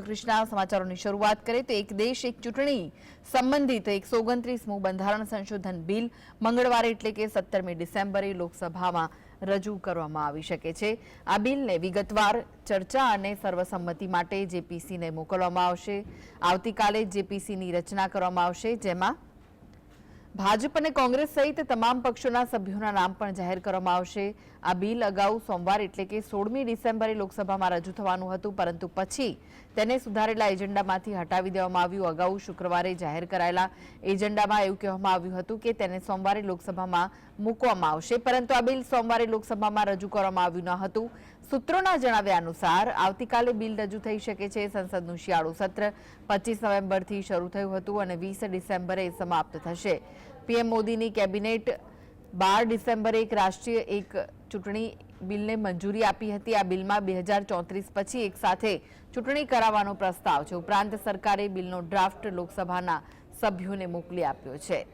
કૃષ્ણા સમાચારોની શરૂઆત કરીએ તો એક દેશ, એક ચૂંટણી સંબંધિત એકસો ઓગણત્રીસમું બંધારણ સંશોધન બિલ મંગળવારે એટલે કે સત્તરમી ડિસેમ્બરે લોકસભામાં રજૂ કરવામાં આવી શકે છે. આ બિલને વિગતવાર ચર્ચા અને સર્વસંમતિ માટે જેપીસીને મોકલવામાં આવશે. આવતીકાલે જેપીસીની રચના કરવામાં આવશે, જેમાં ભાજપ અને કોંગ્રેસ સહિત તમામ પક્ષોના સભ્યોના નામ પણ જાહેર કરવામાં આવશે. આ બિલ અગાઉ સોમવાર એટલે કે સોળમી ડિસેમ્બરે લોકસભામાં રજૂ થવાનું હતું, પરંતુ પછી તેને સુધારેલા એજન્ડામાંથી હટાવી દેવામાં આવ્યું. અગાઉ શુક્રવારે જાહેર કરાયેલા એજન્ડામાં એવું કહેવામાં આવ્યું હતું કે તેને સોમવારે લોકસભામાં મૂકવામાં આવશે, પરંતુ આ બિલ સોમવારે લોકસભામાં રજૂ કરવામાં આવ્યું ન હતું. સૂત્રોના જણાવ્યા અનુસાર, આવતીકાલે બિલ રજૂ થઈ શકે છે. સંસદનું શિયાળુ સત્ર પચીસ નવેમ્બરથી શરૂ થયું હતું અને વીસ ડિસેમ્બરે સમાપ્ત થશે. પીએમ મોદીની કેબિનેટ બાર ડિસેમ્બરે એક રાષ્ટ્રીય એક ચૂંટણી બિલને મંજૂરી આપી હતી. આ બિલમાં બે હજાર ચોત્રીસ પછી એક સાથે ચૂંટણી કરાવવાનો પ્રસ્તાવ છે. ઉપરાંત સરકારે બિલનો ડ્રાફ્ટ લોકસભાના સભ્યોને મોકલી આપ્યો છે.